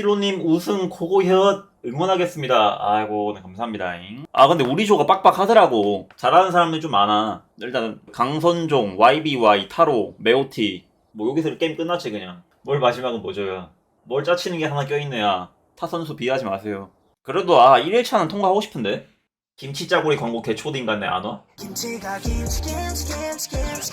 스틸로님 우승 고고혓 응원하겠습니다. 아이고, 네, 감사합니다. 아, 근데 우리 조가 빡빡하더라고. 잘하는 사람들이 좀 많아. 일단, 강선종, YBY, 타로, 메오티. 뭐, 여기서 게임 끝났지, 그냥. 뭘 마지막은 뭐죠야. 뭘 짜치는 게 하나 껴있네야. 타 선수 비하지 마세요. 그래도, 아, 1일차는 통과하고 싶은데? 김치 짜구리 광고 개초딩 같네, 안 와? 김치가 김치 김치 김치 김치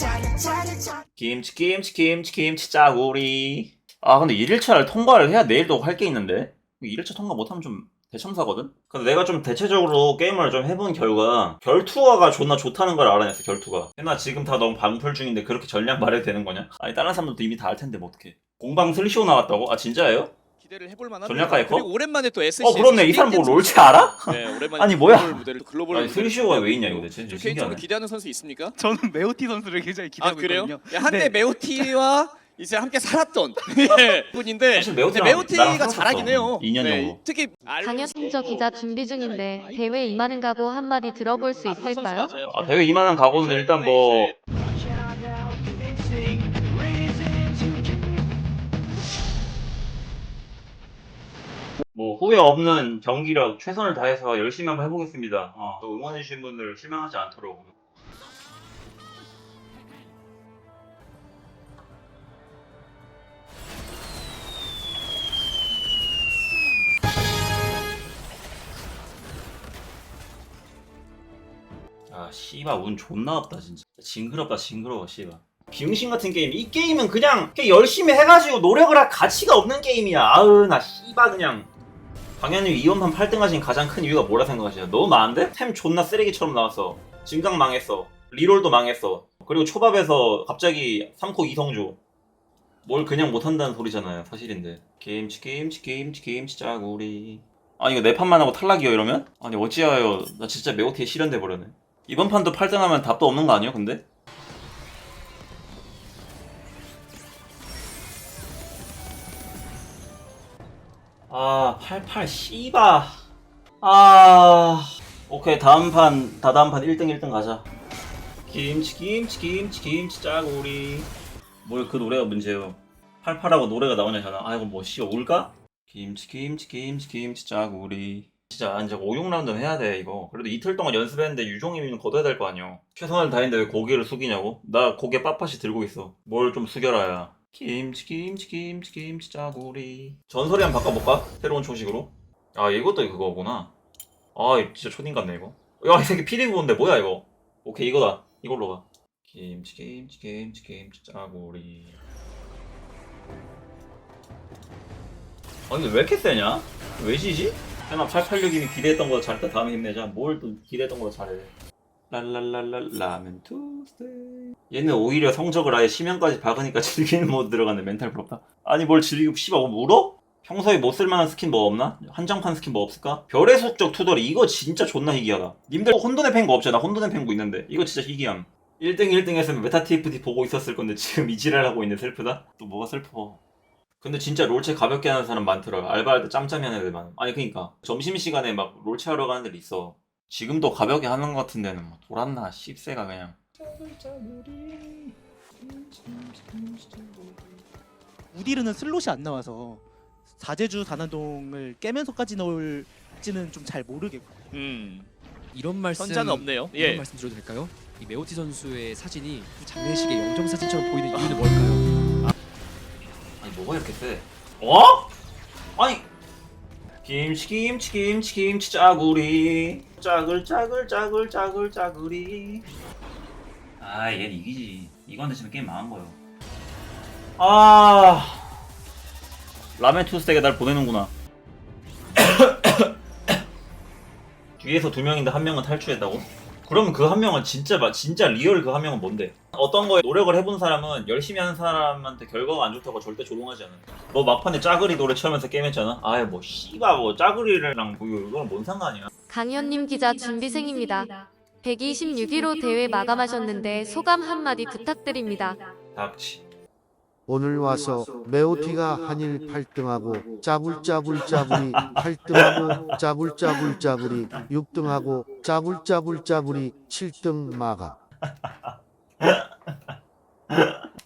짜릿짜릿 김치 김치 김치 김치 짜구리 아 근데 1일차를 통과를 해야 내일도 할 게 있는데 1일차 통과 못하면 좀 대참사거든? 근데 내가 좀 대체적으로 게임을 좀 해본 결과 결투가가 존나 좋다는 걸 알아냈어 결투가 나 지금 다 너무 방풀 중인데 그렇게 전략 말해도 되는 거냐? 아니 다른 사람들도 이미 다 알 텐데 뭐 어떡해 공방 슬쇼 나왔다고? 아 진짜예요? 기대를 해볼 만한 전략가 에코? 그리고 오랜만에 또 SC 어 그렇네 이 사람 뭐 롤체 알아? 네, 오랜만에 아니, 뭐야? 무대를 글로벌 아니 슬쇼가 왜 있냐 이거 대체 개인적으로 기대하는 선수 있습니까? 저는 메오티 선수를 굉장히 아 기대하고 그래요? 있거든요. 야, 한때 네. 메오티와 이제 함께 살았던 예, 분인데 사실 나랑 잘하긴 해요. 2년 네, 정도. 특히 알- 강현 승저 기자 준비 중인데 대회 임하는 각오 한마디 들어볼 수 있을까요? 아 대회 이만한 각오는 일단 뭐 뭐 후회 없는 경기력 최선을 다해서 열심히 한번 해보겠습니다. 어, 또 응원해주신 분들 실망하지 않도록. 아 씨발 운 존나 없다 진짜. 징그럽다 징그러워 씨발. 비응신 같은 게임 이 게임은 그냥, 그냥 열심히 해가지고 노력을 할 가치가 없는 게임이야. 아으 나 씨발 그냥. 당연히 이원판 8등 하신 가장 큰 이유가 뭐라 생각하시냐? 너무 많은데? 템 존나 쓰레기처럼 나왔어. 증강 망했어. 리롤도 망했어. 그리고 초밥에서 갑자기 3코 이성주. 뭘 그냥 못한다는 소리잖아요. 사실인데. 게임치 게임치 게임치 게임치 짜구리. 아 이거 네 판만 하고 탈락이요 이러면? 아니 어찌하여 나 진짜 매우티에 실현돼 버렸네. 이번 판도 8등 하면 답도 없는 거 아니에요 근데? 아, 88 씨바. 아. 오케이, 다음 판, 다다음 판 1등 1등 가자. 김치, 김치, 김치, 김치 짜구리. 뭘 그 노래가 문제요. 88하고 노래가 나오냐 잖아. 아이고, 뭐, 씨, 올까? 김치, 김치, 김치, 김치 짜구리. 진짜, 이제 5, 6라운드는 해야 돼, 이거. 그래도 이틀 동안 연습했는데 유종임은 거둬야 될 거 아니야. 최선을 다했는데 왜 고개를 숙이냐고? 나 고개 빳빳이 들고 있어. 뭘 좀 숙여라야. 김치 김치 김치 김치 짜구리 전설이 한번 바꿔볼까? 새로운 초식으로 아 이것도 그거구나 아 진짜 초딩 같네 이거 야 이 새끼 피리구인데 뭐야 이거 오케이 이거다 이걸로 가 김치 김치 김치 김치 짜구리 아 근데 왜 이렇게 세냐? 왜 지지? 해나 886이면 기대했던 거보다 잘했다. 다음에 힘내자. 뭘 또 기대했던 거보다 잘해. 랄랄랄랄 라면 투스데이 얘는 오히려 성적을 아예 심연까지 박으니까 즐기는 모드 들어가네. 멘탈 부럽다. 아니 뭘 즐기고 씨발 뭐 울어? 평소에 못 쓸만한 스킨 뭐 없나? 한정판 스킨 뭐 없을까? 별의 속적 투덜이. 이거 진짜 존나 희귀하다. 님들 혼돈의 pen구 없잖아 혼돈의 pen구 있는데. 이거 진짜 희귀함. 1등 1등 했으면 메타 TFT 보고 있었을 건데 지금 이 지랄 하고 있네. 슬프다? 또 뭐가 슬퍼 근데 진짜 롤체 가볍게 하는 사람 많더라 알바할 때 짬짬이 하는 애들 많아 아니 그니까 점심시간에 막 롤체 하러 가는 애들 있어 지금도 가볍게 하는 것 같은 데는 뭐 돌았나 씹새가 그냥 우디르는 슬롯이 안 나와서 사제주 단한동을 깨면서까지 넣을지는 좀 잘 모르겠고 음, 이런 말씀 선자는 없네요. 이런 예. 말씀 드려도 될까요? 이 메오티 선수의 사진이 장례식의 영정 사진처럼 보이는 이유는 뭘까요? 뭐가 이렇게 세? 어? 아니 김치 김치 김치 김치 짜구리 짜글 짜글 짜글 짜글 짜구리 아 얘는 이기지 이건 대신에 게임 망한 거요 아 라멘 투스택에 날 보내는구나 뒤에서 두 명인데 한 명은 탈출했다고? 그러면 그한 명은 진짜 마- 진짜 리얼 그 한 명은 뭔데? 어떤 거에 노력을 해본 사람은 열심히 하는 사람한테 결과가 안 좋다고 절대 조롱하지 않아. 너 막판에 짜그리 노래 처음에서 게임했잖아. 아예 뭐 씨바 뭐 짜그리랑 뭐 이거는 뭔 상관이야? 강현님 기자 준비생입니다. 126위로 대회 마감하셨는데 소감 한마디 부탁드립니다. 닥치. 오늘 와서 메오티가 한일 8등하고 짜불짜불짜불이 8등하고 짜불짜불짜불이 6등하고 짜불짜불짜불이 7등 마감.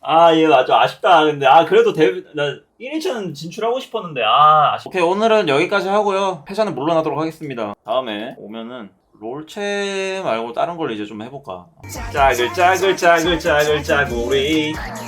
아, 이거 아주 아쉽다. 근데, 아, 그래도 대, 나 1인천 진출하고 싶었는데, 아, 아쉽... 오케이, 오늘은 여기까지 하고요. 패션은 물러나도록 하겠습니다. 다음에 오면은, 롤체 말고 다른 걸 이제 좀 해볼까. 짜글, 짜글, 짜글, 짜글, 짜글, 우리. 짜